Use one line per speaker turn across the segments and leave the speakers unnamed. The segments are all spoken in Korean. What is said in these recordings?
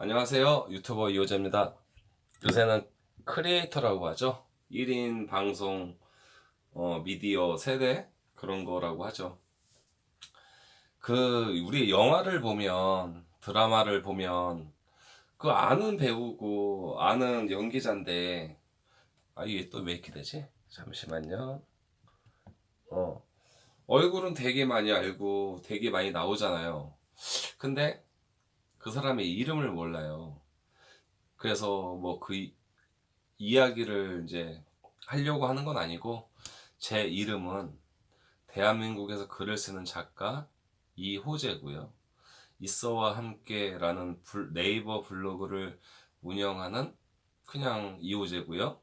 안녕하세요. 유튜버 이호재입니다. 요새는 크리에이터라고 하죠. 1인 방송, 어, 미디어 세대 그런 거라고 하죠. 그, 우리 영화를 보면, 드라마를 보면, 그 아는 배우고, 아는 연기자인데, 아, 이게 또 왜 이렇게 되지? 잠시만요. 어, 얼굴은 되게 많이 알고, 되게 많이 나오잖아요. 근데, 그 사람의 이름을 몰라요. 그래서 뭐 그 이야기를 이제 하려고 하는 건 아니고 제 이름은 대한민국에서 글을 쓰는 작가 이호재고요. 있어와 함께라는 불- 네이버 블로그를 운영하는 그냥 이호재고요.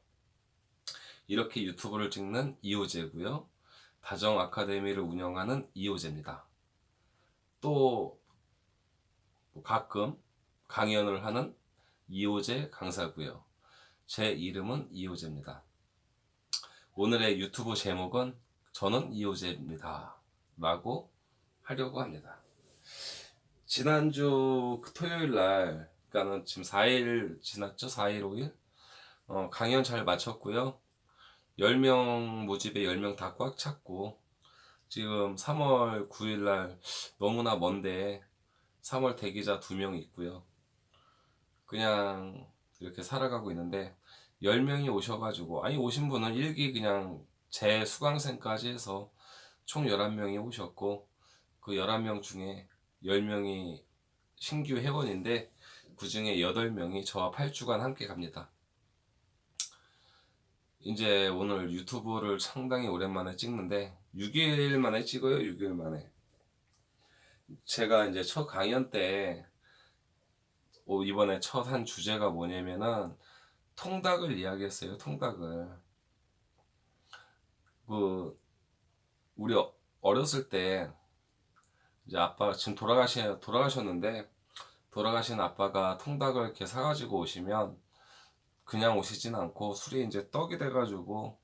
이렇게 유튜브를 찍는 이호재고요. 다정 아카데미를 운영하는 이호재입니다. 또 가끔 강연을 하는 이호재 강사고요. 제 이름은 이호재입니다. 오늘의 유튜브 제목은 저는 이호재입니다. 라고 하려고 합니다. 지난주 그 토요일 날, 그러니까는 지금 4일 지났죠? 4일, 5일? 어, 강연 잘 마쳤고요. 10명 모집에 10명 다 꽉 찼고, 지금 3월 9일 날 너무나 먼데 3월 대기자 2명 있고요. 그냥 이렇게 살아가고 있는데 10명이 오셔가지고 아니 오신 분은 일기 그냥 제 수강생까지 해서 총 11명이 오셨고 그 11명 중에 10명이 신규 회원인데 그 중에 8명이 저와 8주간 함께 갑니다. 이제 오늘 유튜브를 상당히 오랜만에 찍는데 6일 만에 찍어요, 6일 만에. 제가 이제 첫 강연 때 오, 이번에 첫 한 주제가 뭐냐면은 통닭을 이야기했어요. 통닭을. 그 우리 어- 어렸을 때 이제 아빠가 지금 돌아가시 돌아가셨는데 돌아가신 아빠가 통닭을 이렇게 사가지고 오시면 그냥 오시진 않고 술이 이제 떡이 돼가지고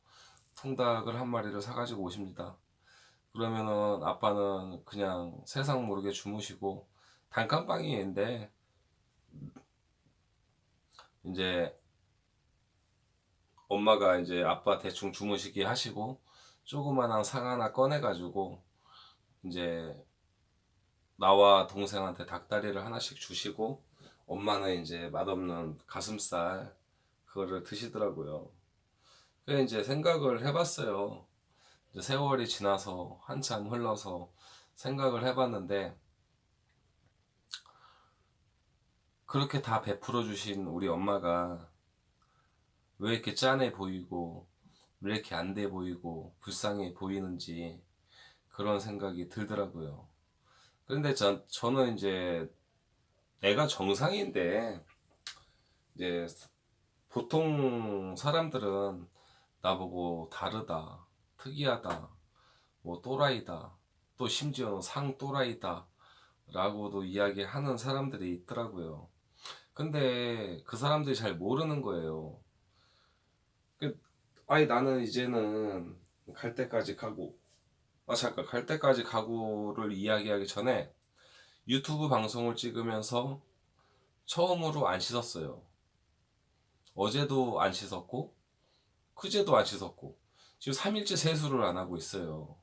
통닭을 한 마리를 사가지고 오십니다. 그러면은 아빠는 그냥 세상 모르게 주무시고 단칸방인데 이제 엄마가 이제 아빠 대충 주무시게 하시고 조그만한 상 하나 꺼내가지고 이제 나와 동생한테 닭다리를 하나씩 주시고 엄마는 이제 맛없는 가슴살 그거를 드시더라고요. 그래 이제 생각을 해봤어요. 세월이 지나서 한참 흘러서 생각을 해봤는데 그렇게 다 베풀어 주신 우리 엄마가 왜 이렇게 짠해 보이고 왜 이렇게 안 돼 보이고 불쌍해 보이는지 그런 생각이 들더라고요. 그런데 전, 저는 이제 내가 정상인데 이제 보통 사람들은 나보고 다르다, 특이하다, 뭐 또라이다, 또 심지어는 상 또라이다 라고도 이야기하는 사람들이 있더라고요. 근데 그 사람들이 잘 모르는 거예요. 그, 아니 나는 이제는 갈 때까지 가고 아 잠깐 갈 때까지 가고를 이야기하기 전에 유튜브 방송을 찍으면서 처음으로 안 씻었어요. 어제도 안 씻었고 그제도 안 씻었고 지금 3일째 세수를 안 하고 있어요.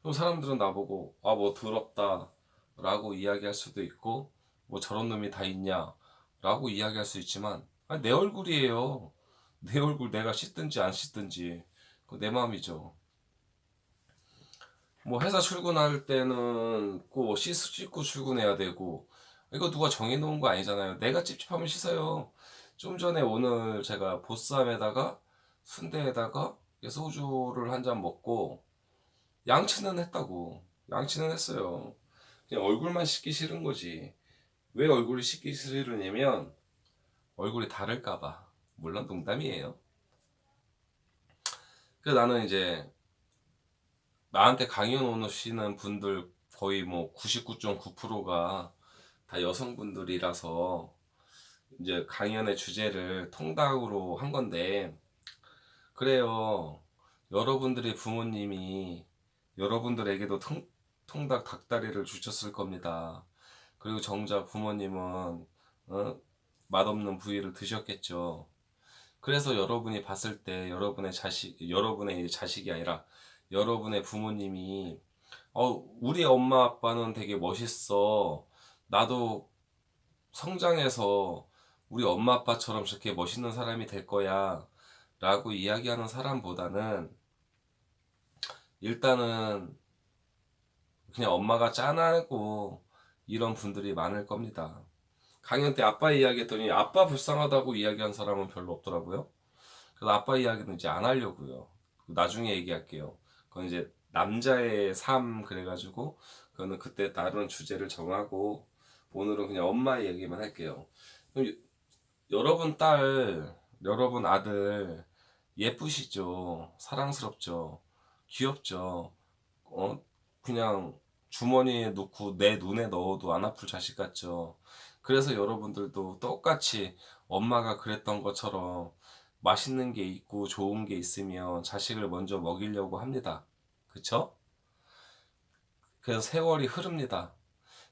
그럼 사람들은 나보고 아 뭐 더럽다 라고 이야기할 수도 있고 뭐 저런 놈이 다 있냐 라고 이야기할 수 있지만 아니, 내 얼굴이에요. 내 얼굴 내가 씻든지 안 씻든지 그내 마음이죠. 뭐 회사 출근할 때는 꼭 씻, 씻고 출근해야 되고 이거 누가 정해놓은 거 아니잖아요. 내가 찝찝하면 씻어요. 좀 전에 오늘 제가 보쌈에다가 순대에다가 소주를 한 잔 먹고 양치는 했다고. 양치는 했어요. 그냥 얼굴만 씻기 싫은 거지. 왜 얼굴이 씻기 싫으냐면 얼굴이 다를까봐. 물론 농담이에요. 그래서 나는 이제 나한테 강연 오시는 분들 거의 뭐 99.9%가 다 여성분들이라서 이제 강연의 주제를 통닭으로 한 건데 그래요. 여러분들의 부모님이 여러분들에게도 통, 통닭 닭다리를 주셨을 겁니다. 그리고 정작 부모님은 어? 맛없는 부위를 드셨겠죠. 그래서 여러분이 봤을 때 여러분의 자식, 여러분의 자식이 아니라 여러분의 부모님이 어, 우리 엄마 아빠는 되게 멋있어. 나도 성장해서 우리 엄마 아빠처럼 저렇게 멋있는 사람이 될 거야. 라고 이야기하는 사람보다는 일단은 그냥 엄마가 짠하고 이런 분들이 많을 겁니다. 강연 때 아빠 이야기했더니 아빠 불쌍하다고 이야기한 사람은 별로 없더라고요. 그래서 아빠 이야기는 이제 안 하려고요. 나중에 얘기할게요. 그건 이제 남자의 삶 그래가지고 그거는 그때 다른 주제를 정하고 오늘은 그냥 엄마 얘기만 할게요. 여러분 딸, 여러분 아들 예쁘시죠? 사랑스럽죠? 귀엽죠? 어? 그냥 주머니에 넣고 내 눈에 넣어도 안 아플 자식 같죠? 그래서 여러분들도 똑같이 엄마가 그랬던 것처럼 맛있는 게 있고 좋은 게 있으면 자식을 먼저 먹이려고 합니다. 그쵸? 그래서 세월이 흐릅니다.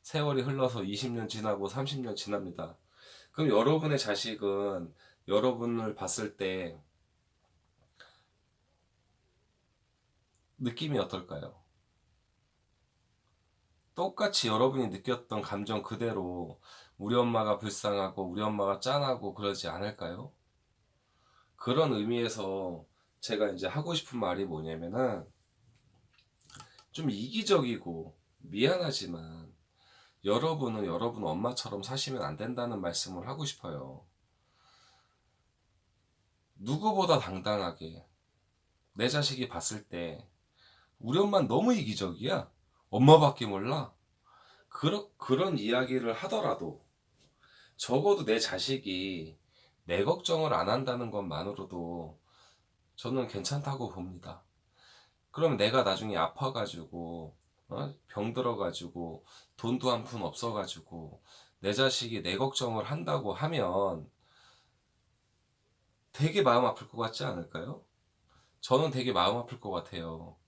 세월이 흘러서 20년 지나고 30년 지납니다. 그럼 여러분의 자식은 여러분을 봤을 때 느낌이 어떨까요? 똑같이 여러분이 느꼈던 감정 그대로 우리 엄마가 불쌍하고 우리 엄마가 짠하고 그러지 않을까요? 그런 의미에서 제가 이제 하고 싶은 말이 뭐냐면은 좀 이기적이고 미안하지만 여러분은 여러분 엄마처럼 사시면 안 된다는 말씀을 하고 싶어요. 누구보다 당당하게 내 자식이 봤을 때 우리 엄마는 너무 이기적이야. 엄마밖에 몰라. 그런, 그런 이야기를 하더라도 적어도 내 자식이 내 걱정을 안 한다는 것만으로도 저는 괜찮다고 봅니다. 그럼 내가 나중에 아파가지고 어? 병 들어가지고 돈도 한 푼 없어가지고 내 자식이 내 걱정을 한다고 하면 되게 마음 아플 것 같지 않을까요? 저는 되게 마음 아플 것 같아요.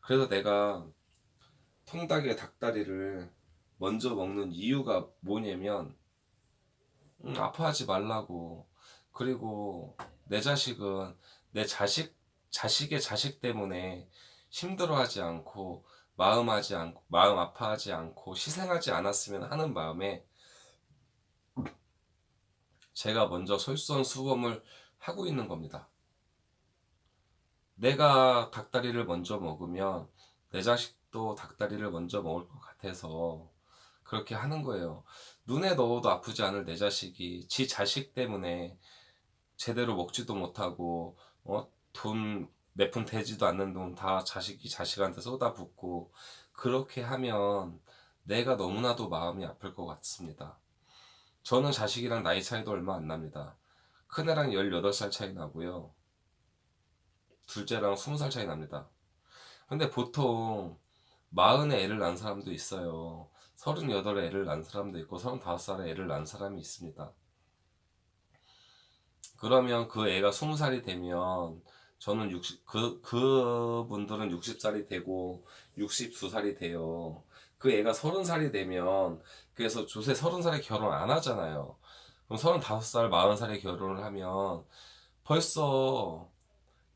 그래서 내가 통닭에 닭다리를 먼저 먹는 이유가 뭐냐면 음, 아파하지 말라고 그리고 내 자식은 내 자식 자식의 자식 때문에 힘들어하지 않고 마음하지 않고 마음 아파하지 않고 희생하지 않았으면 하는 마음에 제가 먼저 솔선수범을 하고 있는 겁니다. 내가 닭다리를 먼저 먹으면 내 자식도 닭다리를 먼저 먹을 것 같아서 그렇게 하는 거예요. 눈에 넣어도 아프지 않을 내 자식이 지 자식 때문에 제대로 먹지도 못하고 어? 돈 몇 푼 되지도 않는 돈 다 자식이 자식한테 쏟아붓고 그렇게 하면 내가 너무나도 마음이 아플 것 같습니다. 저는 자식이랑 나이 차이도 얼마 안 납니다. 큰애랑 18살 차이 나고요. 둘째랑 20살 차이 납니다. 근데 보통 마흔에 애를 낳은 사람도 있어요. 38에 애를 낳은 사람도 있고 35살에 애를 낳은 사람이 있습니다. 그러면 그 애가 20살이 되면 저는 60, 그, 그 분들은 60살이 되고 62살이 돼요. 그 애가 30살이 되면 그래서 요새 30살에 결혼 안 하잖아요. 그럼 35살, 40살에 결혼을 하면 벌써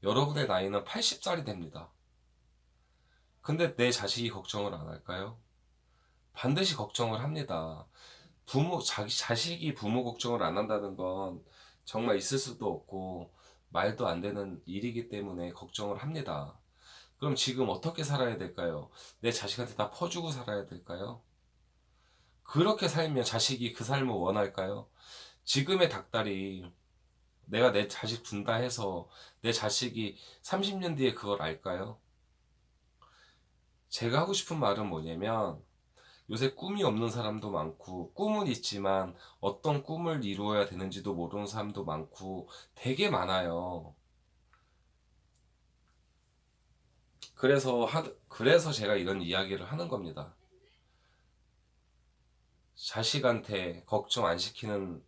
여러분의 나이는 80살이 됩니다. 근데 내 자식이 걱정을 안 할까요? 반드시 걱정을 합니다. 부모, 자기, 자식이 부모 걱정을 안 한다는 건 정말 있을 수도 없고 말도 안 되는 일이기 때문에 걱정을 합니다. 그럼 지금 어떻게 살아야 될까요? 내 자식한테 다 퍼주고 살아야 될까요? 그렇게 살면 자식이 그 삶을 원할까요? 지금의 닭다리 내가 내 자식 준다 해서 내 자식이 30년 뒤에 그걸 알까요? 제가 하고 싶은 말은 뭐냐면 요새 꿈이 없는 사람도 많고 꿈은 있지만 어떤 꿈을 이루어야 되는지도 모르는 사람도 많고 되게 많아요. 그래서 하, 그래서 제가 이런 이야기를 하는 겁니다. 자식한테 걱정 안 시키는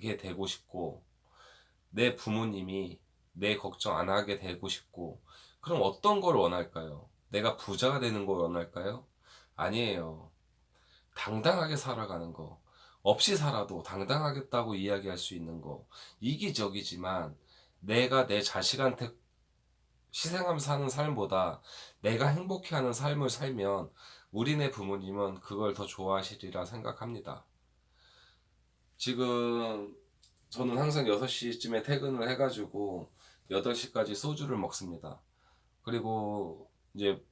게 되고 싶고 내 부모님이 내 걱정 안 하게 되고 싶고 그럼 어떤 걸 원할까요? 내가 부자가 되는 걸 원할까요? 아니에요. 당당하게 살아가는 거. 없이 살아도 당당하겠다고 이야기할 수 있는 거 이기적이지만 내가 내 자식한테 희생하면서 사는 삶보다 내가 행복해하는 삶을 살면 우리네 부모님은 그걸 더 좋아하시리라 생각합니다. 지금 저는 항상 6시쯤에 퇴근을 해가지고 8시까지 소주를 먹습니다. 그리고 이제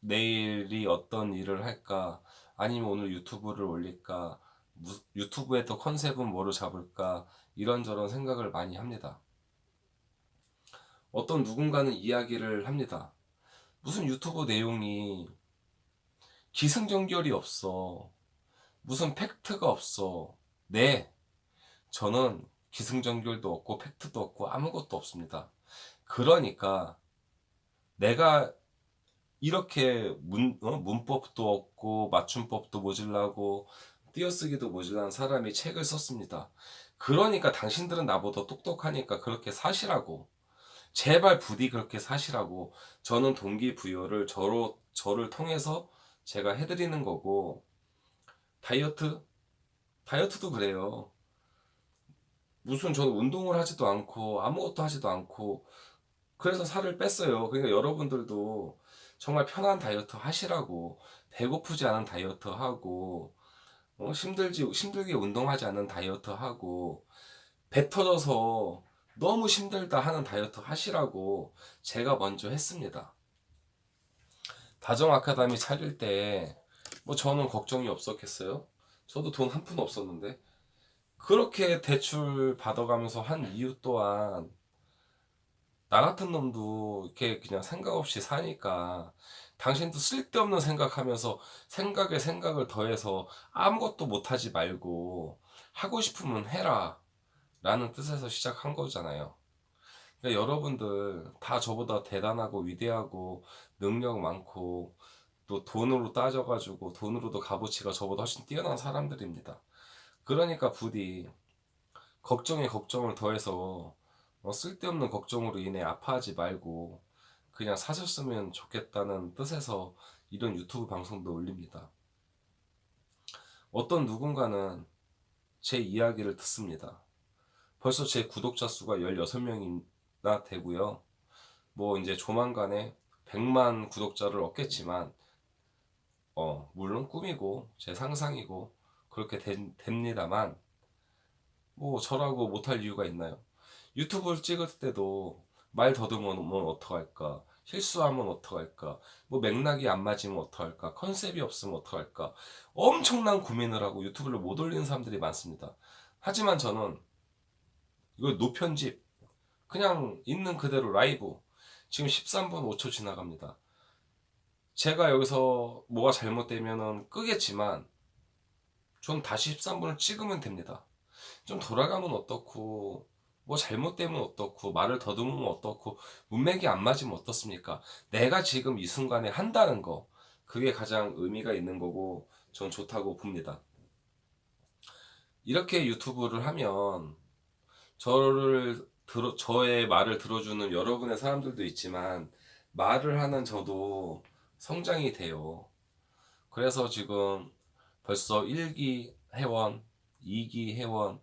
내일이 어떤 일을 할까 아니면 오늘 유튜브를 올릴까 무- 유튜브의 또 컨셉은 뭐로 잡을까 이런저런 생각을 많이 합니다. 어떤 누군가는 이야기를 합니다. 무슨 유튜브 내용이 기승전결이 없어. 무슨 팩트가 없어. 네. 저는 기승전결도 없고 팩트도 없고 아무것도 없습니다. 그러니까 내가 이렇게 문, 어? 문법도 없고 맞춤법도 모질라고 띄어쓰기도 모질란 사람이 책을 썼습니다. 그러니까 당신들은 나보다 똑똑하니까 그렇게 사시라고. 제발 부디 그렇게 사시라고. 저는 동기부여를 저로, 저를 통해서 제가 해드리는 거고, 다이어트? 다이어트도 그래요. 무슨 저는 운동을 하지도 않고, 아무것도 하지도 않고, 그래서 살을 뺐어요. 그러니까 여러분들도 정말 편한 다이어트 하시라고, 배고프지 않은 다이어트 하고, 어, 힘들지, 힘들게 운동하지 않은 다이어트 하고, 배 터져서 너무 힘들다 하는 다이어트 하시라고 제가 먼저 했습니다. 다정 아카데미 차릴 때, 뭐 저는 걱정이 없었겠어요? 저도 돈 한 푼 없었는데, 그렇게 대출 받아가면서 한 이유 또한, 나 같은 놈도 이렇게 그냥 생각 없이 사니까, 당신도 쓸데없는 생각하면서 생각에 생각을 더해서 아무것도 못하지 말고, 하고 싶으면 해라. 라는 뜻에서 시작한 거잖아요. 그러니까 여러분들 다 저보다 대단하고 위대하고 능력 많고 또 돈으로 따져가지고 돈으로도 값어치가 저보다 훨씬 뛰어난 사람들입니다. 그러니까 부디 걱정에 걱정을 더해서 어, 쓸데없는 걱정으로 인해 아파하지 말고 그냥 사셨으면 좋겠다는 뜻에서 이런 유튜브 방송도 올립니다. 어떤 누군가는 제 이야기를 듣습니다. 벌써 제 구독자 수가 16명이 나 되고요. 뭐 이제 조만간에 100만 구독자를 얻겠지만 어, 물론 꿈이고 제 상상이고 그렇게 된- 됩니다만 뭐 저라고 못할 이유가 있나요? 유튜브를 찍을 때도 말 더듬으면 어떡할까? 실수하면 어떡할까? 뭐 맥락이 안 맞으면 어떡할까? 컨셉이 없으면 어떡할까? 엄청난 고민을 하고 유튜브를 못 올리는 사람들이 많습니다. 하지만 저는 이거 노편집 그냥 있는 그대로 라이브 지금 13분 5초 지나갑니다. 제가 여기서 뭐가 잘못되면은 끄겠지만 전 다시 13분을 찍으면 됩니다. 좀 돌아가면 어떻고 뭐 잘못되면 어떻고 말을 더듬으면 어떻고 문맥이 안 맞으면 어떻습니까? 내가 지금 이 순간에 한다는 거 그게 가장 의미가 있는 거고 전 좋다고 봅니다. 이렇게 유튜브를 하면 저를 들어 저의 말을 들어주는 여러분의 사람들도 있지만 말을 하는 저도 성장이 돼요. 그래서 지금 벌써 1기 회원, 2기 회원,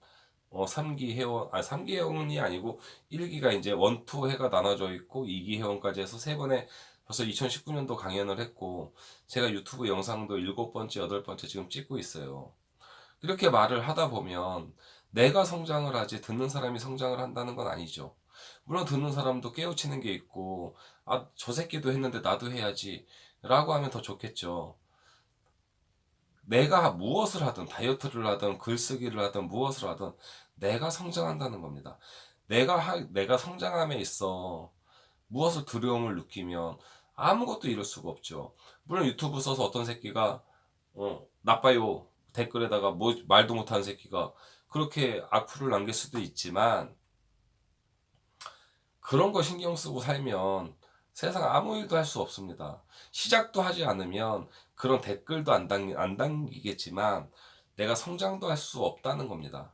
어, 3기 회원, 아, 3기 회원이 아니고 1기가 이제 1, 2 회가 나눠져 있고 2기 회원까지 해서 세 번에 벌써 2019년도 강연을 했고 제가 유튜브 영상도 일곱 번째, 여덟 번째 지금 찍고 있어요. 이렇게 말을 하다 보면 내가 성장을 하지 듣는 사람이 성장을 한다는 건 아니죠. 물론 듣는 사람도 깨우치는 게 있고 아, 저 새끼도 했는데 나도 해야지 라고 하면 더 좋겠죠. 내가 무엇을 하든 다이어트를 하든 글쓰기를 하든 무엇을 하든 내가 성장한다는 겁니다. 내가 하, 내가 성장함에 있어 무엇을 두려움을 느끼면 아무것도 이룰 수가 없죠. 물론 유튜브 써서 어떤 새끼가 어, 나빠요 댓글에다가 뭐 말도 못하는 새끼가 그렇게 악플을 남길 수도 있지만 그런 거 신경 쓰고 살면 세상 아무 일도 할 수 없습니다. 시작도 하지 않으면 그런 댓글도 안, 당, 안 당기겠지만 내가 성장도 할 수 없다는 겁니다.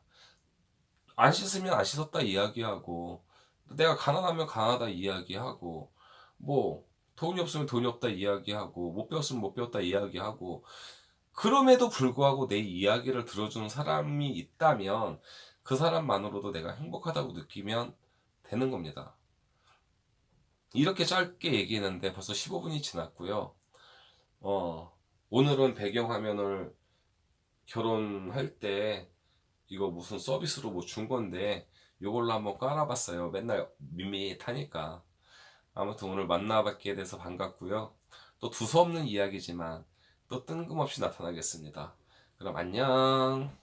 안 씻으면 안 씻었다 이야기하고 내가 가난하면 가난하다 이야기하고 뭐 돈이 없으면 돈이 없다 이야기하고 못 배웠으면 못 배웠다 이야기하고 그럼에도 불구하고 내 이야기를 들어주는 사람이 있다면 그 사람만으로도 내가 행복하다고 느끼면 되는 겁니다. 이렇게 짧게 얘기했는데 벌써 15분이 지났고요. 어, 오늘은 배경화면을 결혼할 때 이거 무슨 서비스로 뭐 준 건데 이걸로 한번 깔아봤어요. 맨날 밋밋하니까. 아무튼 오늘 만나뵙게 돼서 반갑고요. 또 두서없는 이야기지만 또 뜬금없이 나타나겠습니다. 그럼 안녕.